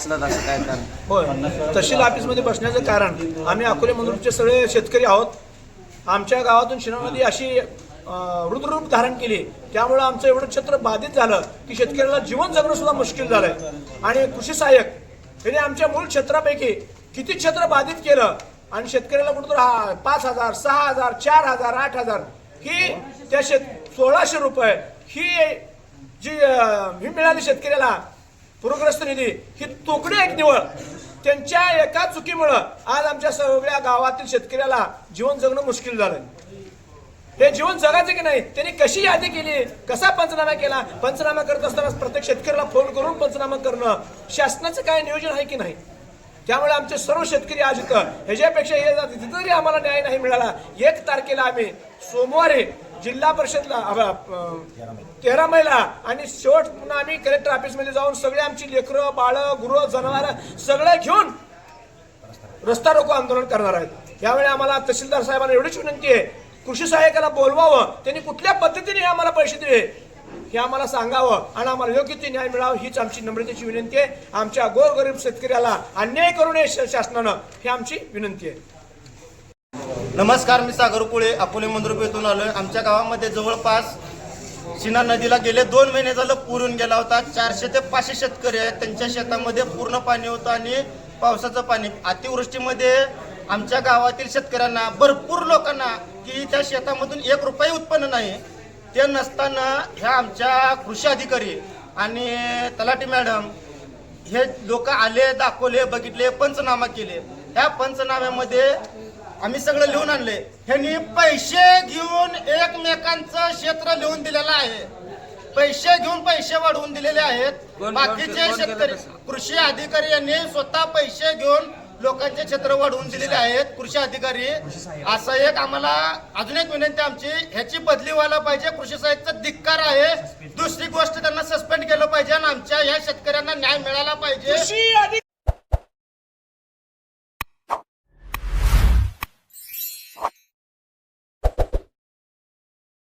बसलात असं काय कारण? होय. तहसील ऑफिसमध्ये बसण्याचं कारण आम्ही अकोले मंदिरचे सगळे शेतकरी आहोत. आमच्या गावातून शिनामध्ये अशी रुद्ररूप धारण केली. त्यामुळे आमचं एवढं क्षेत्र बाधित झालं की शेतकऱ्याला जीवन जगणं सुद्धा मुश्किल झालंय. आणि कृषी सहाय्यक याने आमच्या मूळ क्षेत्रापैकी किती क्षेत्र बाधित केलं आणि शेतकऱ्याला कुठं हा पाच हजार सहा हजार चार हजार आठ हजार ही त्या शेत सोळाशे रुपये ही जी ही मिळाली शेतकऱ्याला पूरग्रस्त निधी. ही तुकडी एक निवळ? त्यांच्या एका चुकीमुळं आज आमच्या सगळ्या गावातील शेतकऱ्याला जीवन जगणं मुश्किल झालं हे जीवन जगायचं की नाही त्यांनी कशी यादी केली? कसा पंचनामा केला? पंचनामा करत असताना प्रत्येक शेतकऱ्याला फोन करून पंचनामा करणं शासनाचं काय नियोजन आहे की नाही? त्यामुळे आमचे सर्व शेतकरी आज इथं ह्याच्यापेक्षा हे जात तिथं जरी आम्हाला न्याय नाही मिळाला एक तारखेला आम्ही सोमवारी जिल्हा परिषदला तेरा महिला आणि शेवट पुन्हा आम्ही कलेक्टर ऑफिसमध्ये जाऊन सगळे आमची लेकरं बाळं गुरं जनावरं सगळे घेऊन रस्ता रोको आंदोलन करणार आहेत. यावेळी आम्हाला तहसीलदार साहेबांना एवढीच विनंती आहे कृषी सहाय्यकाला बोलवावं त्यांनी कुठल्या पद्धतीने आम्हाला पैसे दिले हे आम्हाला सांगावं आणि आम्हाला योग्य ते न्याय मिळावं हीच आमची नम्रतेची विनंती आहे. आमच्या गोरगरीब शेतकऱ्याला अन्याय करू नये श- शासनानं ही आमची विनंती आहे. नमस्कार मी सागर कुळे अकोले मंद्रुप येथून आलो आहे आमच्या गावामध्ये जवळपास शिना नदीला गेले दोन महिने झालं पुरून गेला होता. चारशे ते पाचशे शेतकरी आहेत. त्यांच्या शेतामध्ये पूर्ण पाणी होतं आणि पावसाचं पाणी. अतिवृष्टीमध्ये आमच्या गावातील शेतकऱ्यांना भरपूर लोकांना की त्या शेतामधून एक रुपये उत्पन्न नाही. ते नसताना ह्या आमच्या कृषी अधिकारी आणि तलाठी मॅडम हे लोक आले दाखवले बघितले पंचनामा केले. ह्या पंचनाम्यामध्ये आम्ही सगळं लिहून आणले. ह्यांनी पैसे घेऊन एकमेकांचं क्षेत्र लिहून दिलेलं आहे. पैसे घेऊन पैसे वाढवून दिलेले आहेत. कोण- बाकीचे कोण शेतकरी? कृषी अधिकारी यांनी स्वतः पैसे घेऊन लोकांचे क्षेत्र वाढवून दिलेले आहेत. कृषी अधिकारी. असं एक आम्हाला अजून एक विनंती आमची ह्याची बदली व्हायला पाहिजे. कृषी सहाय्यचा धिक्कार आहे. दुसरी गोष्ट त्यांना सस्पेंड केलं पाहिजे आणि आमच्या ह्या शेतकऱ्यांना न्याय मिळाला पाहिजे. कृषी अधिकारी